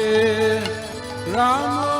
Hare